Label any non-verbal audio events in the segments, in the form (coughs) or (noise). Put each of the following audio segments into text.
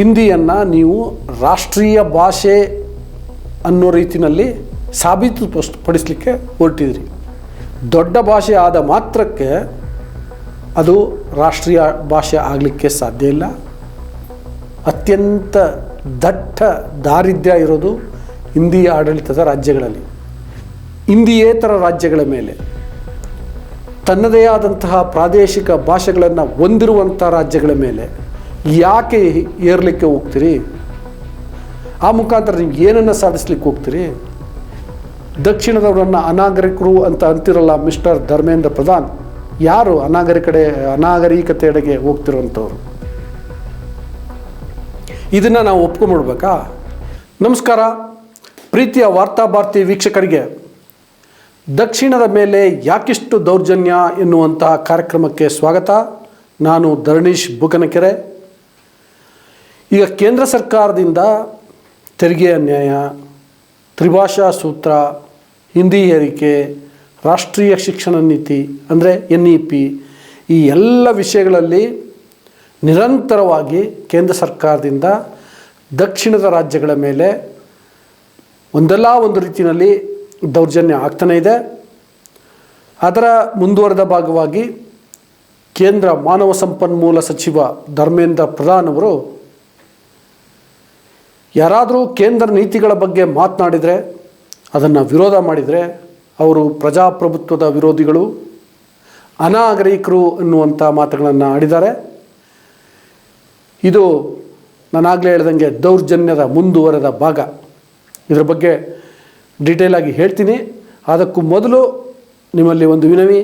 ಹಿಂದಿಯನ್ನು ನೀವು ರಾಷ್ಟ್ರೀಯ ಭಾಷೆ ಅನ್ನೋ ರೀತಿಯಲ್ಲಿ ಸಾಬೀತು ಪಡಿಸಲಿಕ್ಕೆ ಹೊರಟಿದ್ರಿ. ದೊಡ್ಡ ಭಾಷೆ ಆದ ಮಾತ್ರಕ್ಕೆ ಅದು ರಾಷ್ಟ್ರೀಯ ಭಾಷೆ ಆಗಲಿಕ್ಕೆ ಸಾಧ್ಯ ಇಲ್ಲ. ಅತ್ಯಂತ ದಟ್ಟ ದಾರಿದ್ರ್ಯ ಇರೋದು ಹಿಂದಿ ಆಡಳಿತದ ರಾಜ್ಯಗಳಲ್ಲಿ. ಹಿಂದಿಯೇತರ ರಾಜ್ಯಗಳ ಮೇಲೆ. ತನ್ನದೇ ಆದಂತಹ ಪ್ರಾದೇಶಿಕ ಭಾಷೆಗಳನ್ನು ಹೊಂದಿರುವಂಥ ರಾಜ್ಯಗಳ ಮೇಲೆ. ಯಾಕೆ ಏರ್ಲಿಕ್ಕೆ ಹೋಗ್ತೀರಿ? ಆ ಮುಖಾಂತರ ನೀವು ಏನನ್ನು ಸಾಧಿಸ್ಲಿಕ್ಕೆ ಹೋಗ್ತೀರಿ? ದಕ್ಷಿಣದವರನ್ನು ಅನಾಗರಿಕರು ಅಂತ ಅಂತಿರಲ್ಲ ಮಿಸ್ಟರ್ ಧರ್ಮೇಂದ್ರ ಪ್ರಧಾನ್, ಯಾರು ಅನಾಗರಿಕಡೆ ಅನಾಗರಿಕತೆಯಡೆಗೆ ಹೋಗ್ತಿರುವಂಥವ್ರು? ಇದನ್ನು ನಾವು ಒಪ್ಕೊಂಡ್ಬಿಡ್ಬೇಕಾ ನಮಸ್ಕಾರ, ಪ್ರೀತಿಯ ವಾರ್ತಾಭಾರತಿ ವೀಕ್ಷಕರಿಗೆ, ದಕ್ಷಿಣದ ಮೇಲೆ ಯಾಕಿಷ್ಟು ದೌರ್ಜನ್ಯ ಎನ್ನುವಂತಹ ಕಾರ್ಯಕ್ರಮಕ್ಕೆ ಸ್ವಾಗತ. ನಾನು ಧರಣೀಶ್ ಬುಕನಕೆರೆ. ಈಗ ಕೇಂದ್ರ ಸರ್ಕಾರದಿಂದ ತೆರಿಗೆ ಅನ್ಯಾಯ, ತ್ರಿಭಾಷಾ ಸೂತ್ರ, ಹಿಂದಿ ಏರಿಕೆ, ರಾಷ್ಟ್ರೀಯ ಶಿಕ್ಷಣ ನೀತಿ, ಅಂದರೆ ಎನ್ ಇ ಪಿ ಈ ಎಲ್ಲ ವಿಷಯಗಳಲ್ಲಿ ನಿರಂತರವಾಗಿ ಕೇಂದ್ರ ಸರ್ಕಾರದಿಂದ ದಕ್ಷಿಣದ ರಾಜ್ಯಗಳ ಮೇಲೆ ಒಂದಲ್ಲ ಒಂದು ರೀತಿಯಲ್ಲಿ ದೌರ್ಜನ್ಯ ಆಗ್ತಾನೇ ಇದೆ. ಅದರ ಮುಂದುವರೆದ ಭಾಗವಾಗಿ ಕೇಂದ್ರ ಮಾನವ ಸಂಪನ್ಮೂಲ ಸಚಿವ ಧರ್ಮೇಂದ್ರ ಪ್ರಧಾನ್ ಅವರು ಯಾರಾದರೂ ಕೇಂದ್ರ ನೀತಿಗಳ ಬಗ್ಗೆ ಮಾತನಾಡಿದರೆ, ಅದನ್ನು ವಿರೋಧ ಮಾಡಿದರೆ ಅವರು ಪ್ರಜಾಪ್ರಭುತ್ವದ ವಿರೋಧಿಗಳು, ಅನಾಗರಿಕರು ಅನ್ನುವಂಥ ಮಾತುಗಳನ್ನು ಆಡಿದ್ದಾರೆ. ಇದು ನಾನಾಗಲೇ ಹೇಳ್ದಂಗೆ ದೌರ್ಜನ್ಯದ ಮುಂದುವರೆದ ಭಾಗ. ಇದರ ಬಗ್ಗೆ ಡೀಟೇಲಾಗಿ ಹೇಳ್ತೀನಿ. ಅದಕ್ಕೂ ಮೊದಲು ನಿಮ್ಮಲ್ಲಿ ಒಂದು ವಿನವಿ.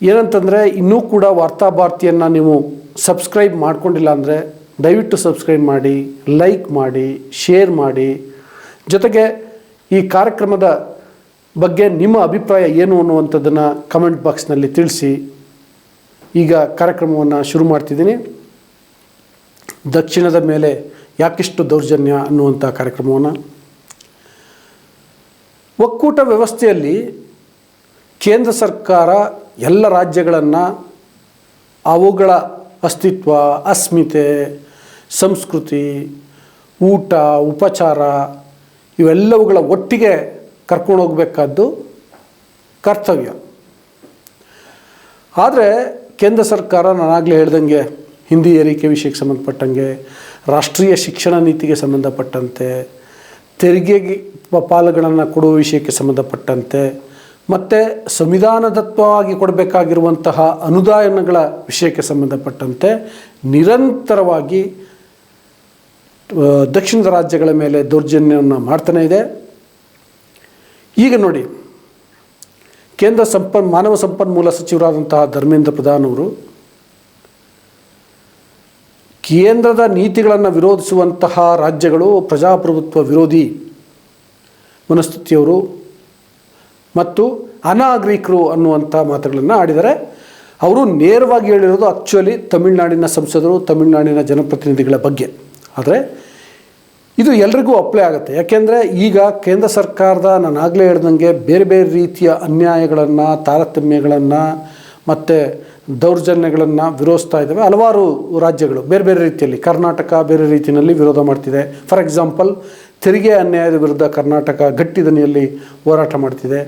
ಏನಂತಂದರೆ ಇನ್ನೂ ಕೂಡ ವಾರ್ತಾಭಾರತಿಯನ್ನು ನೀವು ಸಬ್ಸ್ಕ್ರೈಬ್ ಮಾಡಿಕೊಂಡಿಲ್ಲ ಅಂದರೆ ದಯವಿಟ್ಟು ಸಬ್ಸ್ಕ್ರೈಬ್ ಮಾಡಿ ಲೈಕ್ ಮಾಡಿ ಶೇರ್ ಮಾಡಿ. ಜೊತೆಗೆ ಈ ಕಾರ್ಯಕ್ರಮದ ಬಗ್ಗೆ ನಿಮ್ಮ ಅಭಿಪ್ರಾಯ ಏನು ಅನ್ನುವಂಥದ್ದನ್ನು ಕಮೆಂಟ್ ಬಾಕ್ಸ್ನಲ್ಲಿ ತಿಳಿಸಿ. ಈಗ ಕಾರ್ಯಕ್ರಮವನ್ನು ಶುರು ಮಾಡ್ತಿದ್ದೀನಿ. ದಕ್ಷಿಣದ ಮೇಲೆ ಯಾಕಿಷ್ಟು ದೌರ್ಜನ್ಯ ಅನ್ನುವಂಥ ಕಾರ್ಯಕ್ರಮವನ್ನು. ಒಕ್ಕೂಟ ವ್ಯವಸ್ಥೆಯಲ್ಲಿ ಕೇಂದ್ರ ಸರ್ಕಾರ ಎಲ್ಲ ರಾಜ್ಯಗಳನ್ನು ಅವುಗಳ ಅಸ್ತಿತ್ವ, ಅಸ್ಮಿತೆ ಸಂಸ್ಕೃತಿ, ಊಟ, ಉಪಚಾರ, ಇವೆಲ್ಲವುಗಳ ಒಟ್ಟಿಗೆ ಕರ್ಕೊಂಡು ಹೋಗಬೇಕಾದ್ದು ಕರ್ತವ್ಯ. ಆದರೆ ಕೇಂದ್ರ ಸರ್ಕಾರ ನಾನಾಗಲೇ ಹೇಳ್ದಂಗೆ ಹಿಂದಿ ಏರಿಕೆ ವಿಷಯಕ್ಕೆ ಸಂಬಂಧಪಟ್ಟಂಗೆ, ರಾಷ್ಟ್ರೀಯ ಶಿಕ್ಷಣ ನೀತಿಗೆ ಸಂಬಂಧಪಟ್ಟಂತೆ ತೆರಿಗೆಗೆ ಪಾಲುಗಳನ್ನು ಕೊಡುವ ವಿಷಯಕ್ಕೆ ಸಂಬಂಧಪಟ್ಟಂತೆ, ಮತ್ತು ಸಂವಿಧಾನದತ್ವವಾಗಿ ಕೊಡಬೇಕಾಗಿರುವಂತಹ ಅನುದಾನಗಳ ವಿಷಯಕ್ಕೆ ಸಂಬಂಧಪಟ್ಟಂತೆ ನಿರಂತರವಾಗಿ ದಕ್ಷಿಣದ ರಾಜ್ಯಗಳ ಮೇಲೆ ದೌರ್ಜನ್ಯವನ್ನು ಮಾಡ್ತಾನೇ ಇದೆ. ಈಗ ನೋಡಿ, ಕೇಂದ್ರ ಸಂಪನ್, ಮಾನವ ಸಂಪನ್ಮೂಲ ಸಚಿವರಾದಂತಹ ಧರ್ಮೇಂದ್ರ ಪ್ರಧಾನ್ ಅವರು ಕೇಂದ್ರದ ನೀತಿಗಳನ್ನು ವಿರೋಧಿಸುವಂತಹ ರಾಜ್ಯಗಳು ಪ್ರಜಾಪ್ರಭುತ್ವ ವಿರೋಧಿ ಮನಸ್ಥಿತಿಯವರು ಮತ್ತು ಅನಾಗರಿಕರು ಅನ್ನುವಂಥ ಮಾತುಗಳನ್ನು ಆಡಿದರೆ ಅವರು ನೇರವಾಗಿ ಹೇಳಿರೋದು ಆ್ಯಕ್ಚುಲಿ ತಮಿಳುನಾಡಿನ ಸಂಸದರು, ತಮಿಳುನಾಡಿನ ಜನಪ್ರತಿನಿಧಿಗಳ ಬಗ್ಗೆ. ಆದರೆ ಇದು ಎಲ್ರಿಗೂ ಅಪ್ಲೈ ಆಗುತ್ತೆ. ಯಾಕೆಂದರೆ ಈಗ ಕೇಂದ್ರ ಸರ್ಕಾರದ ನಾನು ಆಗಲೇ ಹೇಳ್ದಂಗೆ ಬೇರೆ ಬೇರೆ ರೀತಿಯ ಅನ್ಯಾಯಗಳನ್ನು, ತಾರತಮ್ಯಗಳನ್ನು ಮತ್ತು ದೌರ್ಜನ್ಯಗಳನ್ನು ವಿರೋಧಿಸ್ತಾ ಇದ್ದಾವೆ ಹಲವಾರು ರಾಜ್ಯಗಳು ಬೇರೆ ಬೇರೆ ರೀತಿಯಲ್ಲಿ ಕರ್ನಾಟಕ ಬೇರೆ ರೀತಿಯಲ್ಲಿ ವಿರೋಧ ಮಾಡ್ತಿದೆ. ಫಾರ್ ಎಕ್ಸಾಂಪಲ್ ತೆರಿಗೆ ಅನ್ಯಾಯದ ವಿರುದ್ಧ ಕರ್ನಾಟಕ ಗಟ್ಟಿ ದನಿಯಲ್ಲಿ ಹೋರಾಟ ಮಾಡ್ತಿದೆ.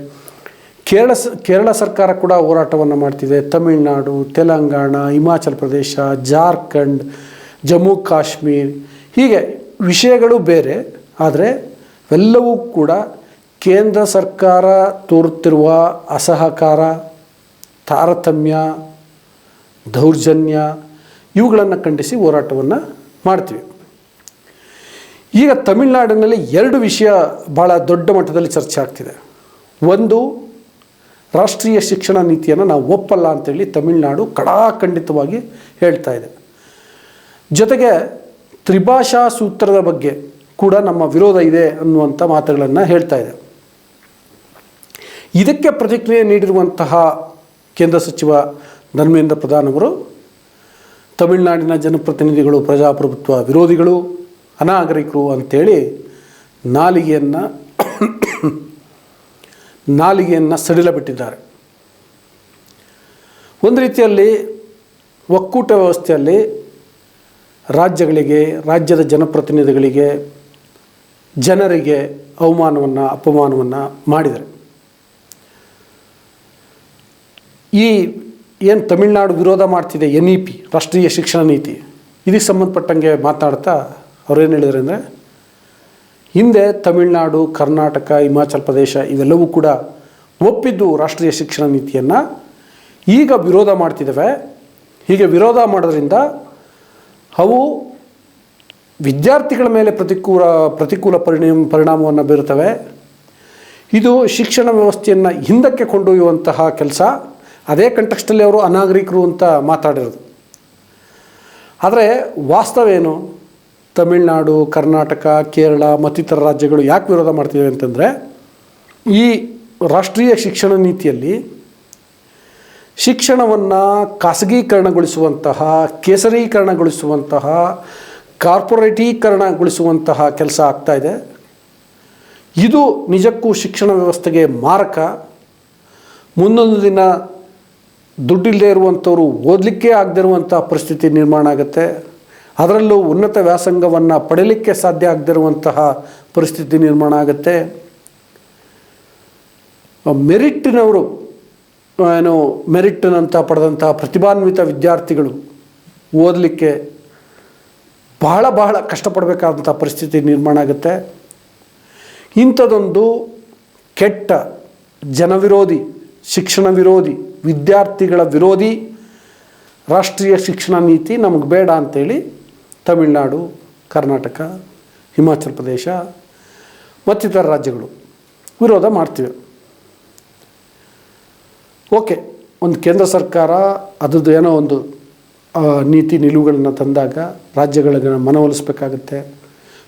ಕೇರಳ ಕೇರಳ ಸರ್ಕಾರ ಕೂಡ ಹೋರಾಟವನ್ನು ಮಾಡ್ತಿದೆ. ತಮಿಳುನಾಡು, ತೆಲಂಗಾಣ, ಹಿಮಾಚಲ ಪ್ರದೇಶ, ಜಾರ್ಖಂಡ್, ಜಮ್ಮು, ಕಾಶ್ಮೀರ್. ಹೀಗೆ ವಿಷಯಗಳು ಬೇರೆ, ಆದರೆ ಎಲ್ಲವೂ ಕೂಡ ಕೇಂದ್ರ ಸರ್ಕಾರ ತೋರುತ್ತಿರುವ ಅಸಹಕಾರ, ತಾರತಮ್ಯ, ದೌರ್ಜನ್ಯ, ಇವುಗಳನ್ನು ಖಂಡಿಸಿ ಹೋರಾಟವನ್ನು ಮಾಡ್ತೀವಿ. ಈಗ ತಮಿಳುನಾಡಿನಲ್ಲಿ ಎರಡು ವಿಷಯ ಭಾಳ ದೊಡ್ಡ ಮಟ್ಟದಲ್ಲಿ ಚರ್ಚೆ ಆಗ್ತಿದೆ. ಒಂದು, ರಾಷ್ಟ್ರೀಯ ಶಿಕ್ಷಣ ನೀತಿಯನ್ನು ನಾವು ಒಪ್ಪಲ್ಲ ಅಂತೇಳಿ ತಮಿಳುನಾಡು ಕಡಾಖಂಡಿತವಾಗಿ ಹೇಳ್ತಾ ಇದೆ. ಜೊತೆಗೆ ತ್ರಿಭಾಷಾ ಸೂತ್ರದ ಬಗ್ಗೆ ಕೂಡ ನಮ್ಮ ವಿರೋಧ ಇದೆ ಅನ್ನುವಂಥ ಮಾತುಗಳನ್ನು ಹೇಳ್ತಾ ಇದೆ. ಇದಕ್ಕೆ ಪ್ರತಿಕ್ರಿಯೆ ನೀಡಿರುವಂತಹ ಕೇಂದ್ರ ಸಚಿವ ಧರ್ಮೇಂದ್ರ ಪ್ರಧಾನ್ ಅವರು, ತಮಿಳುನಾಡಿನ ಜನಪ್ರತಿನಿಧಿಗಳು, ಪ್ರಜಾಪ್ರಭುತ್ವ ವಿರೋಧಿಗಳು, ಅನಾಗರಿಕರು ಅಂಥೇಳಿ ನಾಲಿಗೆಯನ್ನು (coughs) ನಾಲಿಗೆಯನ್ನು ಸಡಿಲ ಬಿಟ್ಟಿದ್ದಾರೆ ಒಂದು ರೀತಿಯಲ್ಲಿ ಒಕ್ಕೂಟ ವ್ಯವಸ್ಥೆಯಲ್ಲಿ ರಾಜ್ಯಗಳಿಗೆ, ರಾಜ್ಯದ ಜನಪ್ರತಿನಿಧಿಗಳಿಗೆ, ಜನರಿಗೆ ಅವಮಾನವನ್ನು, ಅಪಮಾನವನ್ನು ಮಾಡಿದ್ದಾರೆ. ಈ ಏನು ತಮಿಳುನಾಡು ವಿರೋಧ ಮಾಡ್ತಿದೆ ಎನ್ ಇ ಪಿ ರಾಷ್ಟ್ರೀಯ ಶಿಕ್ಷಣ ನೀತಿ, ಇದಕ್ಕೆ ಸಂಬಂಧಪಟ್ಟಂಗೆ ಮಾತನಾಡ್ತಾ ಅವ್ರೇನು ಹೇಳಿದ್ರು ಅಂದರೆ, ಹಿಂದೆ ತಮಿಳುನಾಡು, ಕರ್ನಾಟಕ, ಹಿಮಾಚಲ ಪ್ರದೇಶ ಇವೆಲ್ಲವೂ ಕೂಡ ಒಪ್ಪಿದ್ದು ರಾಷ್ಟ್ರೀಯ ಶಿಕ್ಷಣ ನೀತಿಯನ್ನು, ಈಗ ವಿರೋಧ ಮಾಡ್ತಿದ್ದಾವೆ. ಹೀಗೆ ವಿರೋಧ ಮಾಡೋದ್ರಿಂದ ಅವು ವಿದ್ಯಾರ್ಥಿಗಳ ಮೇಲೆ ಪ್ರತಿಕೂಲ ಪ್ರತಿಕೂಲ ಪರಿಣಾಮ, ಪರಿಣಾಮವನ್ನು ಬೀರುತ್ತವೆ. ಇದು ಶಿಕ್ಷಣ ವ್ಯವಸ್ಥೆಯನ್ನು ಹಿಂದಕ್ಕೆ ಕೊಂಡೊಯ್ಯುವಂತಹ ಕೆಲಸ. ಅದೇ ಕಂಟೆಕ್ಸ್ಟಲ್ಲಿ ಅವರು ಅನಾಗರಿಕರು ಅಂತ ಮಾತಾಡಿರೋದು. ಆದರೆ ವಾಸ್ತವ ಏನು? ತಮಿಳುನಾಡು, ಕರ್ನಾಟಕ, ಕೇರಳ, ಮತ್ತಿತರ ರಾಜ್ಯಗಳು ಯಾಕೆ ವಿರೋಧ ಮಾಡ್ತಿವೆ ಅಂತಂದರೆ ಈ ರಾಷ್ಟ್ರೀಯ ಶಿಕ್ಷಣ ನೀತಿಯಲ್ಲಿ ಶಿಕ್ಷಣವನ್ನು ಖಾಸಗೀಕರಣಗೊಳಿಸುವಂತಹ, ಕೇಸರೀಕರಣಗೊಳಿಸುವಂತಹ, ಕಾರ್ಪೊರೇಟೀಕರಣಗೊಳಿಸುವಂತಹ ಕೆಲಸ ಆಗ್ತಾ ಇದೆ. ಇದು ನಿಜಕ್ಕೂ ಶಿಕ್ಷಣ ವ್ಯವಸ್ಥೆಗೆ ಮಾರಕ. ಮುಂದೊಂದು ದಿನ ದುಡ್ಡಿಲ್ಲದೆ ಇರುವಂಥವರು ಓದಲಿಕ್ಕೆ ಆಗದೇ ಇರುವಂಥ ಪರಿಸ್ಥಿತಿ ನಿರ್ಮಾಣ ಆಗುತ್ತೆ. ಅದರಲ್ಲೂ ಉನ್ನತ ವ್ಯಾಸಂಗವನ್ನು ಪಡೆಯಲಿಕ್ಕೆ ಸಾಧ್ಯ ಆಗದಿರುವಂತಹ ಪರಿಸ್ಥಿತಿ ನಿರ್ಮಾಣ ಆಗುತ್ತೆ. ಮೆರಿಟ್ಟಿನವರು ಏನು ಮೆರಿಟ್ನಂತ ಪಡೆದಂಥ ಪ್ರತಿಭಾನ್ವಿತ ವಿದ್ಯಾರ್ಥಿಗಳು ಓದಲಿಕ್ಕೆ ಬಹಳ ಬಹಳ ಕಷ್ಟಪಡಬೇಕಾದಂಥ ಪರಿಸ್ಥಿತಿ ನಿರ್ಮಾಣ ಆಗುತ್ತೆ. ಇಂಥದೊಂದು ಕೆಟ್ಟ ಜನವಿರೋಧಿ, ಶಿಕ್ಷಣ ವಿರೋಧಿ, ವಿದ್ಯಾರ್ಥಿಗಳ ವಿರೋಧಿ ರಾಷ್ಟ್ರೀಯ ಶಿಕ್ಷಣ ನೀತಿ ನಮಗೆ ಬೇಡ ಅಂತೇಳಿ ತಮಿಳುನಾಡು, ಕರ್ನಾಟಕ, ಹಿಮಾಚಲ ಪ್ರದೇಶ ಮತ್ತಿತರ ರಾಜ್ಯಗಳು ವಿರೋಧ ಮಾಡ್ತಿವೆ. ಓಕೆ, ಒಂದು ಕೇಂದ್ರ ಸರ್ಕಾರ ಅದ್ರದ್ದು ಏನೋ ಒಂದು ನೀತಿ ನಿಲುವುಗಳನ್ನು ತಂದಾಗ ರಾಜ್ಯಗಳಿಗೆ ಮನವೊಲಿಸ್ಬೇಕಾಗತ್ತೆ.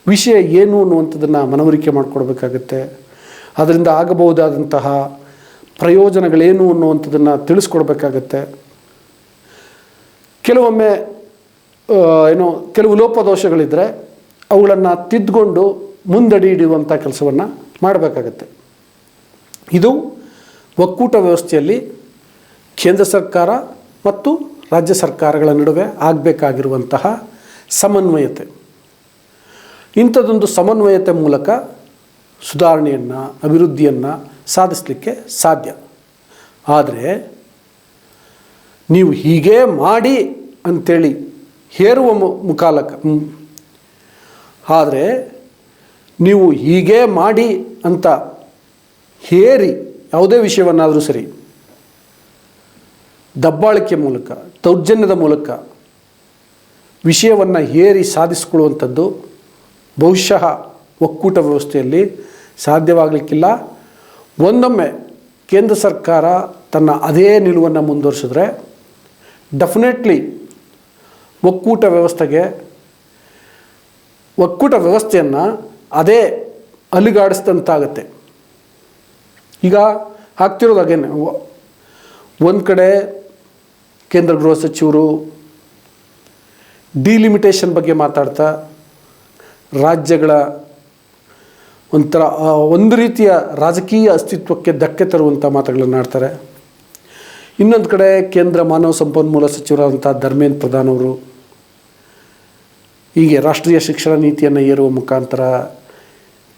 ವಿಷಯ ಏನು ಅನ್ನುವಂಥದ್ದನ್ನು ಮನವರಿಕೆ ಮಾಡಿಕೊಡ್ಬೇಕಾಗತ್ತೆ. ಅದರಿಂದ ಆಗಬಹುದಾದಂತಹ ಪ್ರಯೋಜನಗಳೇನು ಅನ್ನುವಂಥದ್ದನ್ನು ತಿಳಿಸ್ಕೊಡ್ಬೇಕಾಗತ್ತೆ. ಕೆಲವೊಮ್ಮೆ ಏನು ಕೆಲವು ಲೋಪದೋಷಗಳಿದ್ದರೆ ಅವುಗಳನ್ನು ತಿದ್ದುಕೊಂಡು ಮುಂದಡಿ ಇಡುವಂಥ ಕೆಲಸವನ್ನು ಮಾಡಬೇಕಾಗತ್ತೆ. ಇದು ಒಕ್ಕೂಟ ವ್ಯವಸ್ಥೆಯಲ್ಲಿ ಕೇಂದ್ರ ಸರ್ಕಾರ ಮತ್ತು ರಾಜ್ಯ ಸರ್ಕಾರಗಳ ನಡುವೆ ಆಗಬೇಕಾಗಿರುವಂತಹ ಸಮನ್ವಯತೆ ಇಂಥದ್ದೊಂದು ಸಮನ್ವಯತೆ ಮೂಲಕ ಸುಧಾರಣೆಯನ್ನು, ಅಭಿವೃದ್ಧಿಯನ್ನು ಸಾಧಿಸಲಿಕ್ಕೆ ಸಾಧ್ಯ ಆದರೆ ನೀವು ಹೀಗೇ ಮಾಡಿ ಅಂಥೇಳಿ ಹೇರುವ ಮುಖಾಲಕ. ಆದರೆ ನೀವು ಹೀಗೇ ಮಾಡಿ ಅಂತ ಹೇರಿ ಯಾವುದೇ ವಿಷಯವನ್ನಾದರೂ ಸರಿ, ದಬ್ಬಾಳಿಕೆ ಮೂಲಕ, ದೌರ್ಜನ್ಯದ ಮೂಲಕ ವಿಷಯವನ್ನು ಹೇರಿ ಸಾಧಿಸಿಕೊಳ್ಳುವಂಥದ್ದು ಬಹುಶಃ ಒಕ್ಕೂಟ ವ್ಯವಸ್ಥೆಯಲ್ಲಿ ಸಾಧ್ಯವಾಗಲಿಕ್ಕಿಲ್ಲ. ಒಂದೊಮ್ಮೆ ಕೇಂದ್ರ ಸರ್ಕಾರ ತನ್ನ ಅದೇ ನಿಲುವನ್ನು ಮುಂದುವರಿಸಿದ್ರೆ ಡೆಫಿನೆಟ್ಲಿ ಒಕ್ಕೂಟ ವ್ಯವಸ್ಥೆಗೆ, ಒಕ್ಕೂಟ ವ್ಯವಸ್ಥೆಯನ್ನು ಅದೇ ಅಲುಗಾಡಿಸಿದಂತಾಗತ್ತೆ. ಈಗ ಆಗ್ತಿರೋದು ಹಾಗೇನೆ ಒಂದು ಕಡೆ ಕೇಂದ್ರ ಗೃಹ ಸಚಿವರು ಡಿಲಿಮಿಟೇಷನ್ ಬಗ್ಗೆ ಮಾತಾಡ್ತಾ, ರಾಜ್ಯಗಳ ಒಂಥರ ಒಂದು ರೀತಿಯ ರಾಜಕೀಯ ಅಸ್ತಿತ್ವಕ್ಕೆ ಧಕ್ಕೆ ತರುವಂಥ ಮಾತುಗಳನ್ನು ಆಡ್ತಾರೆ. ಇನ್ನೊಂದು ಕಡೆ ಕೇಂದ್ರ ಮಾನವ ಸಂಪನ್ಮೂಲ ಸಚಿವರಾದಂಥ ಧರ್ಮೇಂದ್ರ ಪ್ರಧಾನ್ ಅವರು ಹೀಗೆ ರಾಷ್ಟ್ರೀಯ ಶಿಕ್ಷಣ ನೀತಿಯನ್ನು ಏರುವ ಮುಖಾಂತರ,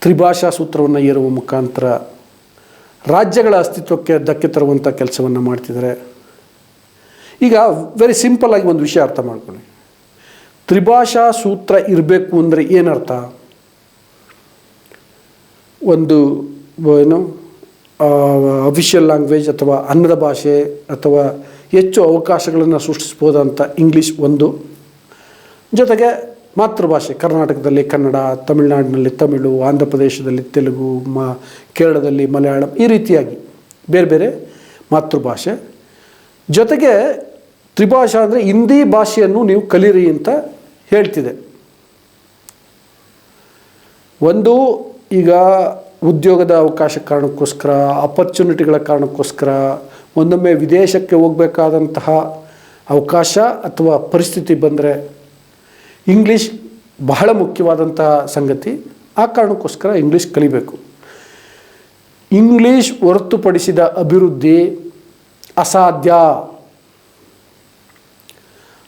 ತ್ರಿಭಾಷಾ ಸೂತ್ರವನ್ನು ಏರುವ ಮುಖಾಂತರ ರಾಜ್ಯಗಳ ಅಸ್ತಿತ್ವಕ್ಕೆ ಧಕ್ಕೆ ತರುವಂಥ ಕೆಲಸವನ್ನು ಮಾಡ್ತಿದ್ದಾರೆ. ಈಗ ವೆರಿ ಸಿಂಪಲ್ ಆಗಿ ಒಂದು ವಿಷಯ ಅರ್ಥ ಮಾಡ್ಕೊಳ್ಳಿ. ತ್ರಿಭಾಷಾ ಸೂತ್ರ ಇರಬೇಕು ಅಂದರೆ ಏನರ್ಥ? ಒಂದು ಏನು ಅಫಿಷಿಯಲ್ ಲ್ಯಾಂಗ್ವೇಜ್ ಅಥವಾ ಅನ್ನದ ಭಾಷೆ ಅಥವಾ ಹೆಚ್ಚು ಅವಕಾಶಗಳನ್ನು ಸೃಷ್ಟಿಸ್ಬೋದಂಥ ಇಂಗ್ಲೀಷ್ ಒಂದು. ಜೊತೆಗೆ ಮಾತೃಭಾಷೆ, ಕರ್ನಾಟಕದಲ್ಲಿ ಕನ್ನಡ, ತಮಿಳುನಾಡಿನಲ್ಲಿ ತಮಿಳು ಆಂಧ್ರ ಪ್ರದೇಶದಲ್ಲಿ ತೆಲುಗು, ಮ, ಕೇರಳದಲ್ಲಿ ಮಲಯಾಳಂ ಈ ರೀತಿಯಾಗಿ ಬೇರೆ ಬೇರೆ ಮಾತೃಭಾಷೆ. ಜೊತೆಗೆ ತ್ರಿಭಾಷಾ ಅಂದರೆ ಹಿಂದಿ ಭಾಷೆಯನ್ನು ನೀವು ಕಲೀರಿ ಅಂತ ಹೇಳ್ತಿದೆ. ಒಂದು ಈಗ ಉದ್ಯೋಗದ ಅವಕಾಶ ಕಾರಣಕ್ಕೋಸ್ಕರ ಅಪರ್ಚುನಿಟಿಗಳ ಕಾರಣಕ್ಕೋಸ್ಕರ, ಒಂದೊಮ್ಮೆ ವಿದೇಶಕ್ಕೆ ಹೋಗಬೇಕಾದಂತಹ ಅವಕಾಶ ಅಥವಾ ಪರಿಸ್ಥಿತಿ ಬಂದರೆ ಇಂಗ್ಲೀಷ್ ಬಹಳ ಮುಖ್ಯವಾದಂತಹ ಸಂಗತಿ. ಆ ಕಾರಣಕ್ಕೋಸ್ಕರ ಇಂಗ್ಲೀಷ್ ಕಲಿಬೇಕು. ಇಂಗ್ಲೀಷ್ ಹೊರತುಪಡಿಸಿದ ಅಭಿವೃದ್ಧಿ ಅಸಾಧ್ಯ.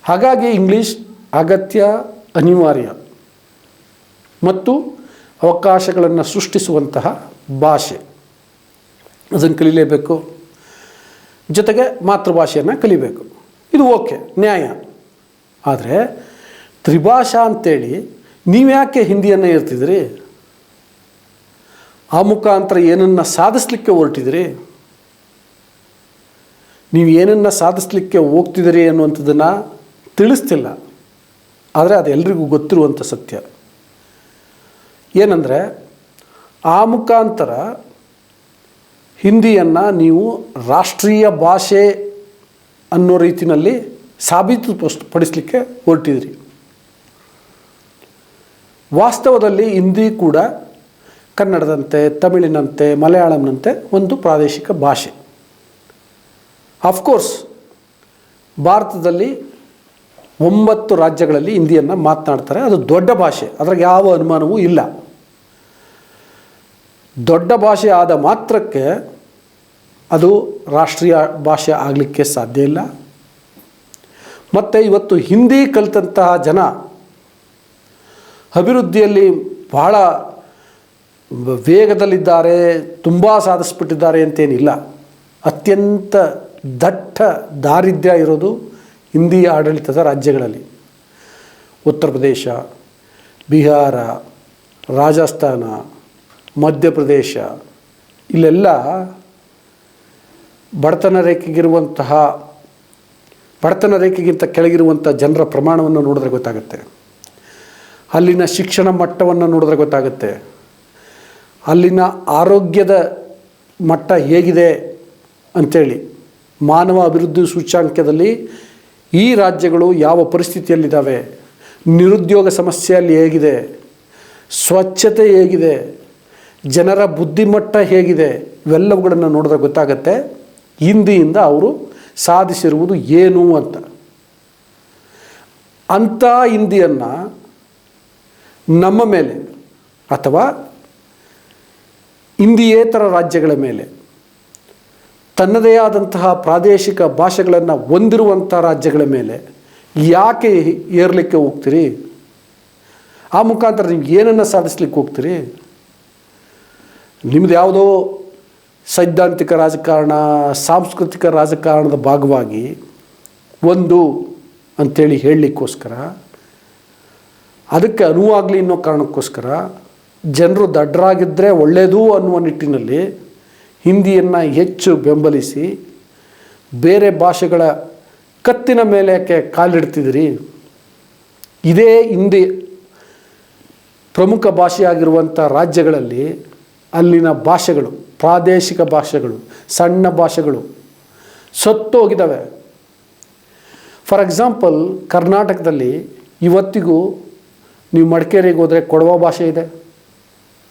ಹಾಗಾಗಿ ಇಂಗ್ಲೀಷ್ ಅಗತ್ಯ, ಅನಿವಾರ್ಯ ಮತ್ತು ಅವಕಾಶಗಳನ್ನು ಸೃಷ್ಟಿಸುವಂತಹ ಭಾಷೆ. ಅದನ್ನು ಕಲಿಲೇಬೇಕು. ಜೊತೆಗೆ ಮಾತೃಭಾಷೆಯನ್ನು ಕಲಿಬೇಕು. ಇದು ಓಕೆ, ನ್ಯಾಯ. ಆದರೆ ತ್ರಿಭಾಷಾ ಅಂತೇಳಿ ನೀವ್ಯಾಕೆ ಹಿಂದಿಯನ್ನು ಇರ್ತಿದ್ರಿ ಆ ಮುಖಾಂತರ ಏನನ್ನು ಸಾಧಿಸ್ಲಿಕ್ಕೆ ಹೊರಟಿದ್ರಿ? ನೀವು ಏನನ್ನು ಸಾಧಿಸ್ಲಿಕ್ಕೆ ಹೋಗ್ತಿದ್ದೀರಿ ಅನ್ನುವಂಥದ್ದನ್ನು ತಿಳಿಸ್ತಿಲ್ಲ. ಆದರೆ ಅದು ಎಲ್ರಿಗೂ ಗೊತ್ತಿರುವಂಥ ಸತ್ಯ. ಏನಂದರೆ ಆ ಮುಖಾಂತರ ಹಿಂದಿಯನ್ನು ನೀವು ರಾಷ್ಟ್ರೀಯ ಭಾಷೆ ಅನ್ನೋ ರೀತಿಯಲ್ಲಿ ಸಾಬೀತು ಪಡಿಸಲಿಕ್ಕೆ ಹೊರಟಿದ್ರಿ. ವಾಸ್ತವದಲ್ಲಿ ಹಿಂದಿ ಕೂಡ ಕನ್ನಡದಂತೆ, ತಮಿಳಿನಂತೆ, ಮಲಯಾಳಂನಂತೆ ಒಂದು ಪ್ರಾದೇಶಿಕ ಭಾಷೆ. ಅಫ್ಕೋರ್ಸ್ ಭಾರತದಲ್ಲಿ ಒಂಬತ್ತು ರಾಜ್ಯಗಳಲ್ಲಿ ಹಿಂದಿಯನ್ನು ಮಾತನಾಡ್ತಾರೆ. ಅದು ದೊಡ್ಡ ಭಾಷೆ. ಅದ್ರಾಗ ಯಾವ ಅನುಮಾನವೂ ಇಲ್ಲ. ದೊಡ್ಡ ಭಾಷೆ ಆದ ಮಾತ್ರಕ್ಕೆ ಅದು ರಾಷ್ಟ್ರೀಯ ಭಾಷೆ ಆಗಲಿಕ್ಕೆ ಸಾಧ್ಯ ಇಲ್ಲ. ಮತ್ತು ಇವತ್ತು ಹಿಂದಿ ಕಲಿತಂತಹ ಜನ ಅಭಿವೃದ್ಧಿಯಲ್ಲಿ ಬಹಳ ವೇಗದಲ್ಲಿದ್ದಾರೆ, ತುಂಬ ಸಾಧಿಸ್ಬಿಟ್ಟಿದ್ದಾರೆ ಅಂತೇನಿಲ್ಲ. ಅತ್ಯಂತ ದಟ್ಟ ದಾರಿದ್ರ್ಯ ಇರೋದು ಹಿಂದಿ ಆಡಳಿತದ ರಾಜ್ಯಗಳಲ್ಲಿ. ಉತ್ತರ ಪ್ರದೇಶ, ಬಿಹಾರ, ರಾಜಸ್ಥಾನ ಮಧ್ಯಪ್ರದೇಶ ಇಲ್ಲೆಲ್ಲ ಬಡತನ ರೇಖೆಗಿರುವಂತಹ, ಬಡತನ ರೇಖೆಗಿಂತ ಕೆಳಗಿರುವಂಥ ಜನರ ಪ್ರಮಾಣವನ್ನು ನೋಡಿದ್ರೆ ಗೊತ್ತಾಗುತ್ತೆ. ಅಲ್ಲಿನ ಶಿಕ್ಷಣ ಮಟ್ಟವನ್ನು ನೋಡಿದ್ರೆ ಗೊತ್ತಾಗುತ್ತೆ. ಅಲ್ಲಿನ ಆರೋಗ್ಯದ ಮಟ್ಟ ಹೇಗಿದೆ ಅಂಥೇಳಿ ಮಾನವ ಅಭಿವೃದ್ಧಿ ಸೂಚ್ಯಾಂಕದಲ್ಲಿ ಈ ರಾಜ್ಯಗಳು ಯಾವ ಪರಿಸ್ಥಿತಿಯಲ್ಲಿದ್ದಾವೆ? ನಿರುದ್ಯೋಗ ಸಮಸ್ಯೆಯಲ್ಲಿ ಹೇಗಿದೆ? ಸ್ವಚ್ಛತೆ ಹೇಗಿದೆ? ಜನರ ಬುದ್ಧಿಮಟ್ಟ ಹೇಗಿದೆ? ಇವೆಲ್ಲವುಗಳನ್ನು ನೋಡಿದ್ರೆ ಗೊತ್ತಾಗತ್ತೆ. ಹಿಂದಿಯಿಂದ ಅವರು ಸಾಧಿಸಿರುವುದು ಏನು ಅಂತ. ಅಂಥ ಹಿಂದಿಯನ್ನು ನಮ್ಮ ಮೇಲೆ ಅಥವಾ ಹಿಂದಿಯೇತರ ರಾಜ್ಯಗಳ ಮೇಲೆ ತನ್ನದೇ ಆದಂತಹ ಪ್ರಾದೇಶಿಕ ಭಾಷೆಗಳನ್ನು ಹೊಂದಿರುವಂಥ ರಾಜ್ಯಗಳ ಮೇಲೆ ಯಾಕೆ ಏರ್ಲಿಕ್ಕೆ ಹೋಗ್ತೀರಿ? ಆ ಮುಖಾಂತರ ನೀವು ಏನನ್ನು ಸಾಧಿಸ್ಲಿಕ್ಕೆ ಹೋಗ್ತೀರಿ? ನಿಮ್ಮದು ಯಾವುದೋ ಸೈದ್ಧಾಂತಿಕ ರಾಜಕಾರಣ, ಸಾಂಸ್ಕೃತಿಕ ರಾಜಕಾರಣದ ಭಾಗವಾಗಿ ಒಂದು ಅಂಥೇಳಿ ಹೇಳಲಿಕ್ಕೋಸ್ಕರ ಅದಕ್ಕೆ ಅನುವಾಗಲಿ ಅನ್ನೋ ಕಾರಣಕ್ಕೋಸ್ಕರ ಜನರು ದಡ್ಡರಾಗಿದ್ದರೆ ಒಳ್ಳೆಯದು ಅನ್ನುವ ನಿಟ್ಟಿನಲ್ಲಿ ಹಿಂದಿಯನ್ನು ಹೆಚ್ಚು ಬೆಂಬಲಿಸಿ ಬೇರೆ ಭಾಷೆಗಳ ಕತ್ತಿನ ಮೇಲೆ ಯಾಕೆ ಕಾಲಿಡ್ತಿದ್ರಿ ಇದೇ ಹಿಂದಿ ಪ್ರಮುಖ ಭಾಷೆಯಾಗಿರುವಂಥ ರಾಜ್ಯಗಳಲ್ಲಿ ಅಲ್ಲಿನ ಭಾಷೆಗಳು, ಪ್ರಾದೇಶಿಕ ಭಾಷೆಗಳು, ಸಣ್ಣ ಭಾಷೆಗಳು ಸತ್ತೋಗಿದ್ದಾವೆ. ಫಾರ್ ಎಕ್ಸಾಂಪಲ್ ಕರ್ನಾಟಕದಲ್ಲಿ ಇವತ್ತಿಗೂ ನೀವು ಮಡಿಕೇರಿಗೆ ಹೋದರೆ ಕೊಡವ ಭಾಷೆ ಇದೆ.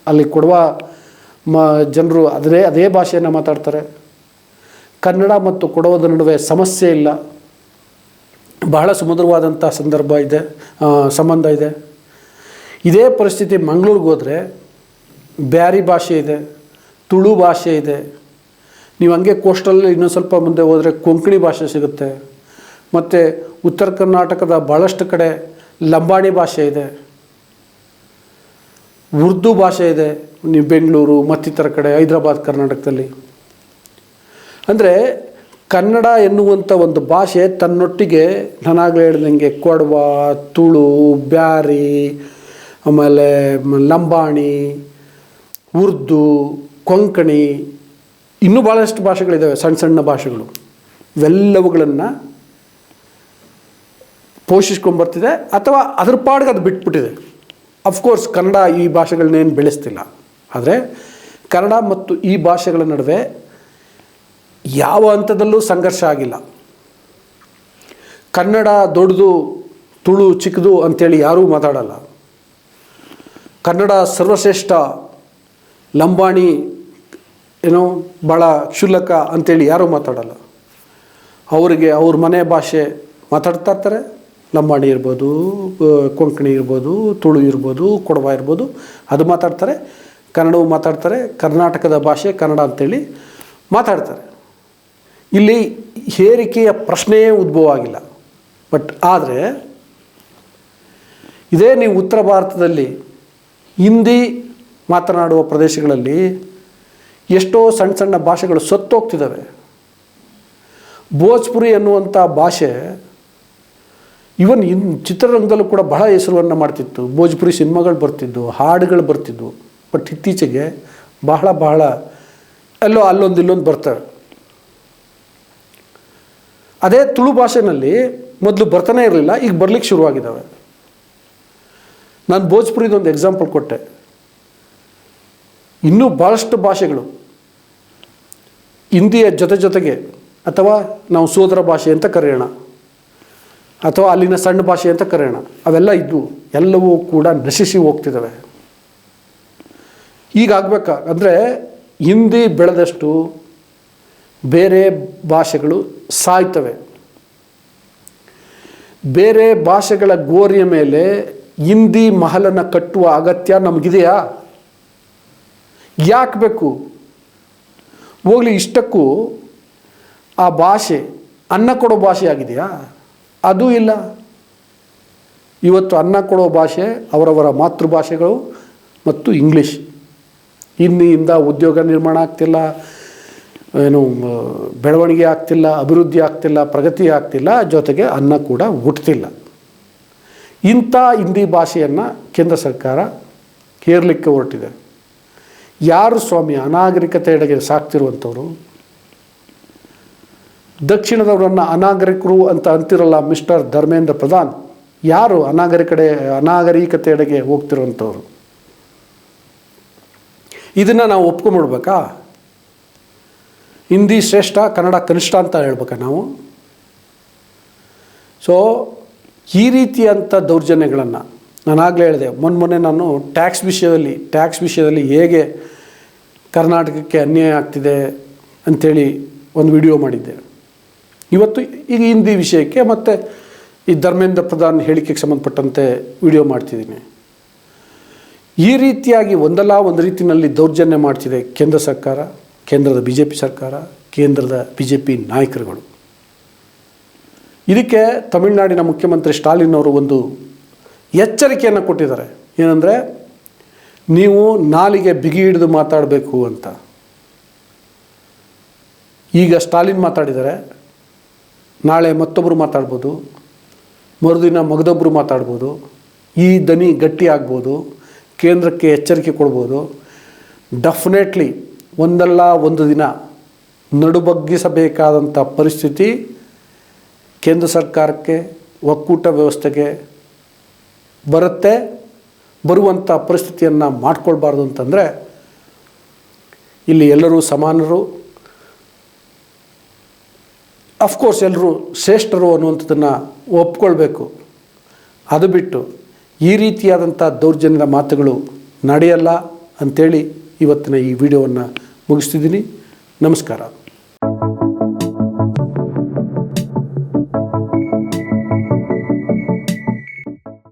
ಅಲ್ಲಿ ಕೊಡವ ಮ, ಜನರು ಅದೇ ಅದೇ ಭಾಷೆಯನ್ನು ಮಾತಾಡ್ತಾರೆ. ಕನ್ನಡ ಮತ್ತು ಕೊಡವದ ನಡುವೆ ಸಮಸ್ಯೆ ಇಲ್ಲ. ಬಹಳ ಸುಮಧುರವಾದಂಥ ಸಂದರ್ಭ ಇದೆ ಸಂಬಂಧ ಇದೆ. ಇದೇ ಪರಿಸ್ಥಿತಿ ಮಂಗಳೂರಿಗೆ ಹೋದರೆ ಬ್ಯಾರಿ ಭಾಷೆ ಇದೆ, ತುಳು ಭಾಷೆ ಇದೆ. ನೀವು ಹಂಗೆ ಕೋಸ್ಟಲ್ಲಿ ಇನ್ನೊಂದು ಸ್ವಲ್ಪ ಮುಂದೆ ಹೋದರೆ ಕೊಂಕಣಿ ಭಾಷೆ ಸಿಗುತ್ತೆ. ಮತ್ತು ಉತ್ತರ ಕರ್ನಾಟಕದ ಭಾಳಷ್ಟು ಕಡೆ ಲಂಬಾಣಿ ಭಾಷೆ ಇದೆ. ಉರ್ದು ಭಾಷೆ ಇದೆ, ನೀವು ಬೆಂಗಳೂರು, ಮತ್ತಿತರ ಕಡೆ, ಹೈದರಾಬಾದ್, ಕರ್ನಾಟಕದಲ್ಲಿ. ಅಂದರೆ ಕನ್ನಡ ಎನ್ನುವಂಥ ಒಂದು ಭಾಷೆ ತನ್ನೊಟ್ಟಿಗೆ, ನಾನಾಗಲೇ ಹೇಳ್ದಂಗೆ ಕೊಡವ, ತುಳು, ಬ್ಯಾರಿ, ಆಮೇಲೆ ಲಂಬಾಣಿ, ಉರ್ದು, ಕೊಂಕಣಿ, ಇನ್ನೂ ಭಾಳಷ್ಟು ಭಾಷೆಗಳಿದ್ದಾವೆ ಸಣ್ಣ ಸಣ್ಣ ಭಾಷೆಗಳು. ಇವೆಲ್ಲವುಗಳನ್ನು ಪೋಷಿಸ್ಕೊಂಡ್ಬರ್ತಿದೆ ಅಥವಾ ಅದ್ರ ಪಾಡಿಗೆ ಅದು ಬಿಟ್ಬಿಟ್ಟಿದೆ. ಅಫ್ಕೋರ್ಸ್ ಕನ್ನಡ ಈ ಭಾಷೆಗಳನ್ನೇನು ಬೆಳೆಸ್ತಿಲ್ಲ. ಆದರೆ ಕನ್ನಡ ಮತ್ತು ಈ ಭಾಷೆಗಳ ನಡುವೆ ಯಾವ ಹಂತದಲ್ಲೂ ಸಂಘರ್ಷ ಆಗಿಲ್ಲ. ಕನ್ನಡ ದೊಡ್ಡದು, ತುಳು, ಚಿಕ್ಕದು ಅಂಥೇಳಿ ಯಾರೂ ಮಾತಾಡಲ್ಲ. ಕನ್ನಡ ಸರ್ವಶ್ರೇಷ್ಠ, ಲಂಬಾಣಿ, ಏನೋ ಭಾಳ ಕ್ಷುಲ್ಲಕ ಅಂಥೇಳಿ ಯಾರೂ ಮಾತಾಡಲ್ಲ. ಅವರಿಗೆ ಅವ್ರ ಮನೆ ಭಾಷೆ ಮಾತಾಡ್ತಾ ಇರ್ತಾರೆ. ಲಂಬಾಣಿ ಇರ್ಬೋದು ಕೊಂಕಣಿ ಇರ್ಬೋದು, ತುಳು ಇರ್ಬೋದು, ಕೊಡವ ಇರ್ಬೋದು, ಅದು ಮಾತಾಡ್ತಾರೆ. ಕನ್ನಡವು ಮಾತಾಡ್ತಾರೆ. ಕರ್ನಾಟಕದ ಭಾಷೆ ಕನ್ನಡ ಅಂತೇಳಿ ಮಾತಾಡ್ತಾರೆ. ಇಲ್ಲಿ ಹೇರಿಕೆಯ ಪ್ರಶ್ನೆಯೇ ಉದ್ಭವ ಆಗಿಲ್ಲ. ಬಟ್ ಆದರೆ ಇದೇ ನೀವು ಉತ್ತರ ಭಾರತದಲ್ಲಿ ಹಿಂದಿ ಮಾತನಾಡುವ ಪ್ರದೇಶಗಳಲ್ಲಿ ಎಷ್ಟೋ ಸಣ್ಣ ಸಣ್ಣ ಭಾಷೆಗಳು ಸತ್ತೋಗ್ತಿದ್ದಾವೆ. ಭೋಜ್ಪುರಿ ಅನ್ನುವಂಥ ಭಾಷೆ ಇವನ್ ಇನ್ ಚಿತ್ರರಂಗದಲ್ಲೂ ಕೂಡ ಬಹಳ ಹೆಸರುವನ್ನು ಮಾಡ್ತಿತ್ತು. ಭೋಜ್ಪುರಿ ಸಿನಿಮಾಗಳು ಬರ್ತಿದ್ವು, ಹಾಡುಗಳು ಬರ್ತಿದ್ವು. ಬಟ್ ಇತ್ತೀಚೆಗೆ ಬಹಳ ಬಹಳ ಎಲ್ಲೋ ಅಲ್ಲೊಂದು ಇಲ್ಲೊಂದು ಬರ್ತವೆ ಅದೇ ತುಳು ಭಾಷೆನಲ್ಲಿ ಮೊದಲು ಬರ್ತಾನೆ ಇರಲಿಲ್ಲ, ಈಗ ಬರ್ಲಿಕ್ಕೆ ಶುರುವಾಗಿದ್ದಾವೆ ನಾನು ಭೋಜ್ಪುರಿದೊಂದು ಎಕ್ಸಾಂಪಲ್ ಕೊಟ್ಟೆ. ಇನ್ನೂ ಭಾಳಷ್ಟು ಭಾಷೆಗಳು ಹಿಂದಿಯ ಜೊತೆ ಜೊತೆಗೆ, ಅಥವಾ ನಾವು ಸೋದರ ಭಾಷೆ ಅಂತ ಕರೆಯೋಣ. ಅಥವಾ ಅಲ್ಲಿನ ಸಣ್ಣ ಭಾಷೆ ಅಂತ ಕರೆಯೋಣ. ಅವೆಲ್ಲ ಇದ್ದು ಎಲ್ಲವೂ ಕೂಡ ನಶಿಸಿ ಹೋಗ್ತಿದ್ದಾವೆ. ಈಗಾಗಬೇಕಾ, ಅಂದರೆ ಹಿಂದಿ ಬೆಳೆದಷ್ಟು ಬೇರೆ ಭಾಷೆಗಳು ಸಾಯ್ತವೆ. ಬೇರೆ ಭಾಷೆಗಳ ಗೋರಿಯ ಮೇಲೆ ಹಿಂದಿ ಮಹಲನ್ನು ಕಟ್ಟುವ ಅಗತ್ಯ ನಮಗಿದೆಯಾ? ಯಾಕೆ ಬೇಕು? ಹೋಗಲಿ, ಇಷ್ಟಕ್ಕೂ ಆ ಭಾಷೆ, ಅನ್ನ ಕೊಡೋ ಭಾಷೆ ಆಗಿದೆಯಾ? ಅದೂ ಇಲ್ಲ. ಇವತ್ತು ಅನ್ನ ಕೊಡೋ ಭಾಷೆ ಅವರವರ ಮಾತೃಭಾಷೆಗಳು ಮತ್ತು ಇಂಗ್ಲೀಷ್. ಹಿಂದಿಯಿಂದ ಉದ್ಯೋಗ ನಿರ್ಮಾಣ ಆಗ್ತಿಲ್ಲ, ಏನು, ಬೆಳವಣಿಗೆ ಆಗ್ತಿಲ್ಲ, ಅಭಿವೃದ್ಧಿ ಆಗ್ತಿಲ್ಲ, ಪ್ರಗತಿ ಆಗ್ತಿಲ್ಲ, ಜೊತೆಗೆ ಅನ್ನ ಕೂಡ ಹುಟ್ತಿಲ್ಲ. ಇಂಥ ಹಿಂದಿ ಭಾಷೆಯನ್ನು ಕೇಂದ್ರ ಸರ್ಕಾರ ಹೇರಲಿಕ್ಕೆ ಹೊರಟಿದೆ. ಯಾರು ಸ್ವಾಮಿ ಅನಾಗರಿಕತೆ ಎಡೆಗೆ ಸಾಕ್ತಿರುವಂಥವ್ರು? ದಕ್ಷಿಣದವರನ್ನು ಅನಾಗರಿಕರು ಅಂತ ಅಂತಿರಲ್ಲ ಮಿಸ್ಟರ್ ಧರ್ಮೇಂದ್ರ ಪ್ರಧಾನ್? ಯಾರು ಅನಾಗರಿಕಡೆ, ಅನಾಗರಿಕತೆಯೆಡೆಗೆ ಹೋಗ್ತಿರುವಂಥವ್ರು? ಇದನ್ನು ನಾವು ಒಪ್ಕೊಂಬಿಡ್ಬೇಕಾ? ಹಿಂದಿ ಶ್ರೇಷ್ಠ, ಕನ್ನಡ ಕನಿಷ್ಠ ಅಂತ ಹೇಳ್ಬೇಕಾ ನಾವು? ಸೊ ಈ ರೀತಿಯಂಥ ದೌರ್ಜನ್ಯಗಳನ್ನು ನಾನು ಆಗಲೇ ಹೇಳಿದೆ, ಮೊನ್ನೆ ಮೊನ್ನೆ ನಾನು ಟ್ಯಾಕ್ಸ್ ವಿಷಯದಲ್ಲಿ ಟ್ಯಾಕ್ಸ್ ವಿಷಯದಲ್ಲಿ ಹೇಗೆ ಕರ್ನಾಟಕಕ್ಕೆ ಅನ್ಯಾಯ ಆಗ್ತಿದೆ ಅಂಥೇಳಿ ಒಂದು ವಿಡಿಯೋ ಮಾಡಿದ್ದೆ. ಇವತ್ತು ಈಗ ಹಿಂದಿ ವಿಷಯಕ್ಕೆ ಮತ್ತು ಈ ಧರ್ಮೇಂದ್ರ ಪ್ರಧಾನ್ ಹೇಳಿಕೆಗೆ ಸಂಬಂಧಪಟ್ಟಂತೆ ವಿಡಿಯೋ ಮಾಡ್ತಿದ್ದೀನಿ. ಈ ರೀತಿಯಾಗಿ ಒಂದಲ್ಲ ಒಂದು ರೀತಿಯಲ್ಲಿ ದೌರ್ಜನ್ಯ ಮಾಡ್ತಿದೆ ಕೇಂದ್ರ ಸರ್ಕಾರ, ಕೇಂದ್ರದ ಬಿ ಜೆ ಪಿ ಸರ್ಕಾರ, ಕೇಂದ್ರದ ಬಿ ಜೆ ಪಿ ನಾಯಕರುಗಳು. ಇದಕ್ಕೆ ತಮಿಳುನಾಡಿನ ಮುಖ್ಯಮಂತ್ರಿ ಸ್ಟಾಲಿನ್ ಅವರು ಒಂದು ಎಚ್ಚರಿಕೆಯನ್ನು ಕೊಟ್ಟಿದ್ದಾರೆ. ಏನಂದರೆ, ನೀವು ನಾಲಿಗೆ ಬಿಗಿ ಹಿಡಿದು ಮಾತಾಡಬೇಕು ಅಂತ. ಈಗ ಸ್ಟಾಲಿನ್ ಮಾತಾಡಿದ್ದಾರೆ. ನಾಳೆ ಮತ್ತೊಬ್ಬರು ಮಾತಾಡ್ಬೋದು, ಮರುದಿನ ಮಗದೊಬ್ಬರು ಮಾತಾಡ್ಬೋದು, ಈ ದನಿ ಗಟ್ಟಿ ಆಗ್ಬೋದು ಕೇಂದ್ರಕ್ಕೆ ಎಚ್ಚರಿಕೆ ಕೊಡ್ಬೋದು. ಡೆಫಿನೆಟ್ಲಿ ಒಂದಲ್ಲ ಒಂದು ದಿನ ನಡುಬಗ್ಗಿಸಬೇಕಾದಂಥ ಪರಿಸ್ಥಿತಿ ಕೇಂದ್ರ ಸರ್ಕಾರಕ್ಕೆ, ಒಕ್ಕೂಟ ವ್ಯವಸ್ಥೆಗೆ ಬರುತ್ತೆ. ಬರುವಂಥ ಪರಿಸ್ಥಿತಿಯನ್ನು ಮಾಡ್ಕೊಳ್ಬಾರ್ದು ಅಂತಂದರೆ ಇಲ್ಲಿ ಎಲ್ಲರೂ ಸಮಾನರು. ಅಫ್ಕೋರ್ಸ್ ಎಲ್ಲರೂ ಶ್ರೇಷ್ಠರು ಅನ್ನುವಂಥದ್ದನ್ನು ಒಪ್ಕೊಳ್ಬೇಕು. ಅದು ಬಿಟ್ಟು ಈ ರೀತಿಯಾದಂಥ ದೌರ್ಜನ್ಯದ ಮಾತುಗಳು ನಡೆಯಲ್ಲ ಅಂಥೇಳಿ ಇವತ್ತಿನ ಈ ವಿಡಿಯೋವನ್ನು ಮುಗಿಸ್ತಿದ್ದೀನಿ. ನಮಸ್ಕಾರ.